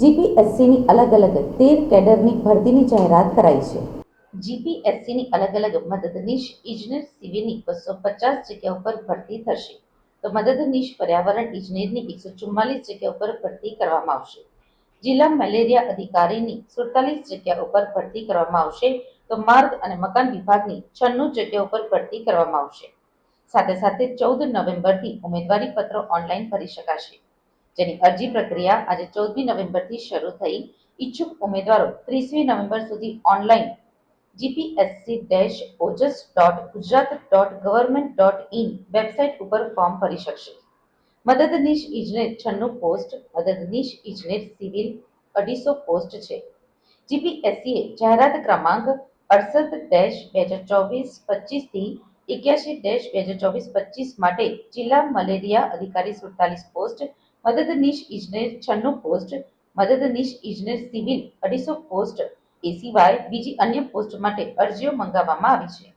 જીપીએસસીની અલગ અલગ તેર કેડરની ભરતીની જાહેરાત કરાઈ છે. જીપીએસસીની અલગ અલગ મદદનીશ ઇજનેર સિવિલની બસો પચાસ જગ્યા ઉપર ભરતી થશે. તો મદદનીશ પર્યાવરણ ઇજનેરની એકસો ચુમ્માલીસ જગ્યા ઉપર ભરતી કરવામાં આવશે. જિલ્લા મેલેરિયા અધિકારીની સુડતાલીસ જગ્યા ઉપર ભરતી કરવામાં આવશે. તો માર્ગ અને મકાન વિભાગની છન્નું જગ્યા ઉપર ભરતી કરવામાં આવશે. સાથે સાથે ચૌદ નવેમ્બરથી ઉમેદવારી પત્રો ઓનલાઈન ભરી શકાશે. જેની અરજી પ્રક્રિયા આજે ચૌદમી નવેમ્બરથી શરૂ થઈ. ઈચ્છુક ઉમેદવારો ત્રીસમી નવેમ્બર સુધી online GPSC dash Ojas dot Gujarat dot government dot in website ઉપર ફોર્મ ભરી શકશે. મદદનીશ ઇજનેર છન્નું પોસ્ટ મદદનીશ ઇજનેર સિવિલ અઢીસો પોસ્ટ છે. જીપીએસસીએ જાહેરાત ક્રમાંક અડસઠ ડેશ બે હજાર ચોવીસ પચીસથી એક્યાસી ડેશ બે હજાર ચોવીસ પચીસ માટે જિલ્લા મલેરિયા અધિકારી સુડતાલીસ પોસ્ટ મદદનીશ ઇજનેર છન્નું પોસ્ટ મદદનીશ ઇજનેર સિવિલ અઢીસો પોસ્ટ એ સિવાય બીજી અન્ય પોસ્ટ માટે અરજીઓ મંગાવવામાં આવી છે.